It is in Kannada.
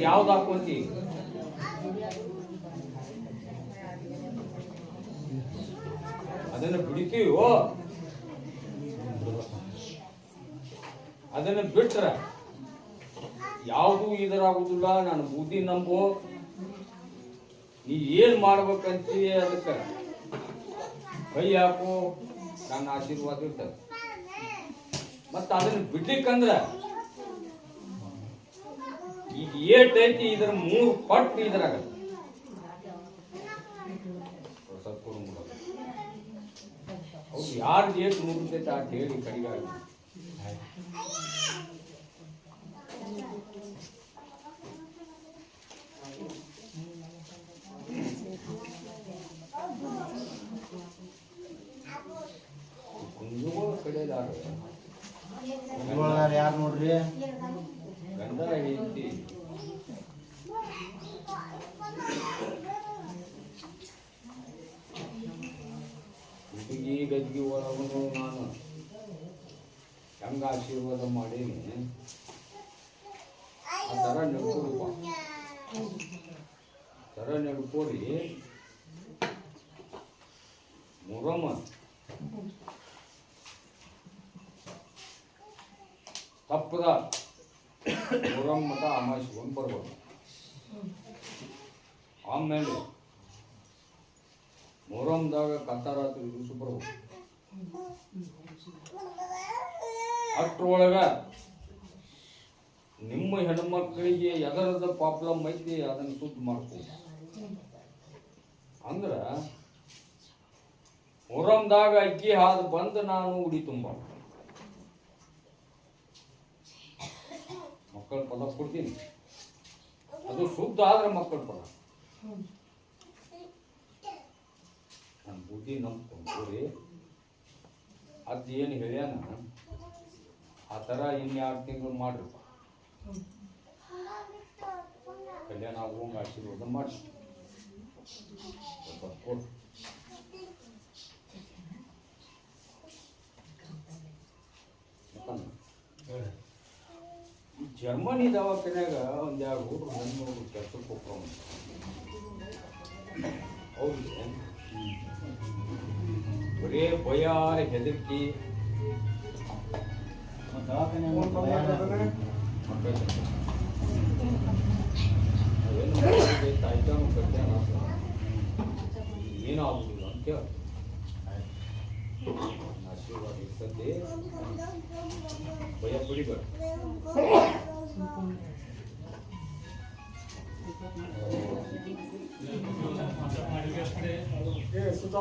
ಯಾವ್ದು ಹಾಕೊಂತಿ ಅದನ್ನ ಬಿಡ್ತೀವೋ ಅದನ್ನ ಬಿಟ್ರ ಯಾವುದು ಇದರಾಗುದಿಲ್ಲ ನಾನು ಬುದ್ಧಿ ನಂಬು. ನೀ ಏನ್ ಮಾಡ್ಬೇಕಂತೀಯ ಅದಕ್ಕ. ಕೈ ಹಾಕು. ನನ್ನ ಆಶೀರ್ವಾದ ಇರ್ತದೆ. ಮತ್ತ ಅದನ್ನ ಬಿಡ್ಲಿಕ್ಕಂದ್ರ ಈಗ ಐತಿ, ಇದ್ರ ಮೂರು ಪಟ್ಟು ಇದ್ರಾಗ. ಹೌದು ಯಾರು ಏಟ್ ಮುಗಿತೈತೆ ಅಂತ ಹೇಳಿ ಕಡಿಗಾಗಿ ಕಡೆದಾರ ಯಾರು ನೋಡ್ರಿ? ಗಂಡ ಹೆಂಡತಿ ಹುಡುಗಿ ಗದ್ಗಿ ಒಳಗೂ ನಾನು. ಹೆಂಗ ಆಶೀರ್ವಾದ ಮಾಡೀನಿ? ಆ ಥರ ನಡ್ಕೊಡಪ್ಪ ಥರ ನಡ್ಕೊಡಿ ಮುರಮ್ಮ. ತಪ್ಪದ ಮುರಂ ಮಠ ಅಮಾಯಿಸ್ಕೊಂಡು ಬರ್ಬೋದು ಆಮೇಲೆ ಮೊಹರಂದಾಗ ಕತ್ತಾರಾತ್ರಿ ದಿವಸ ಬರ್ಬೋದು. ಅಷ್ಟ್ರೊಳಗ ನಿಮ್ಮ ಹೆಣ್ಮಕ್ಳಿಗೆ ಎದರದ ಪ್ರಾಬ್ಲಮ್ ಐತಿ ಅದನ್ನ ಸುದ್ದಿ ಮಾಡ್ತೀವಿ ಅಂದ್ರ ಮೊಹರಂದಾಗ ಅಕ್ಕಿ ಹಾದು ಬಂದು ನಾನು ಉಡಿ ತುಂಬ ಮಕ್ಕಳ ಫಲ ಕೊಡ್ತೀನಿ. ಅದು ಶುದ್ಧ ಆದ್ರೆ ಮಕ್ಕಳ ಫಲ ನನ್ನ ಬುದ್ಧಿ ನಂಬ್ಕೊಂಡ್ರಿ ಅದು ಏನು ಹೇಳ್ಯಾನ? ಆ ಥರ ಇನ್ಯಾರು ತಿಂಗಳು ಮಾಡ್ರಿ. ಕಲ್ಯಾಣ ಆಗುವಂಗ ಆಶೀರ್ವಾದ ಮಾಡಿ ಕೊಡು. ಜರ್ಮನಿ ದವಾಖಾನ್ಯಾಗ ಒಂದು ಎರಡು ಹುಡುಗರು ಹೆಣ್ಣು ಕೆಲ್ಸಕ್ಕೆ ಹೋಗ್ತಾವ ಹೌದು. ಬರೇ ಭಯ ಹೆದರಿಕೆ. ತಾಯ್ತಾನು ದವಾಖಾನೆ ಏನೂ ಆಗುದಿಲ್ಲ ಅಂತ ಹೇಳಿ ಆಶೀರ್ವಾದ ಇರ್ತದೆ. ಭಯ 예, 수다.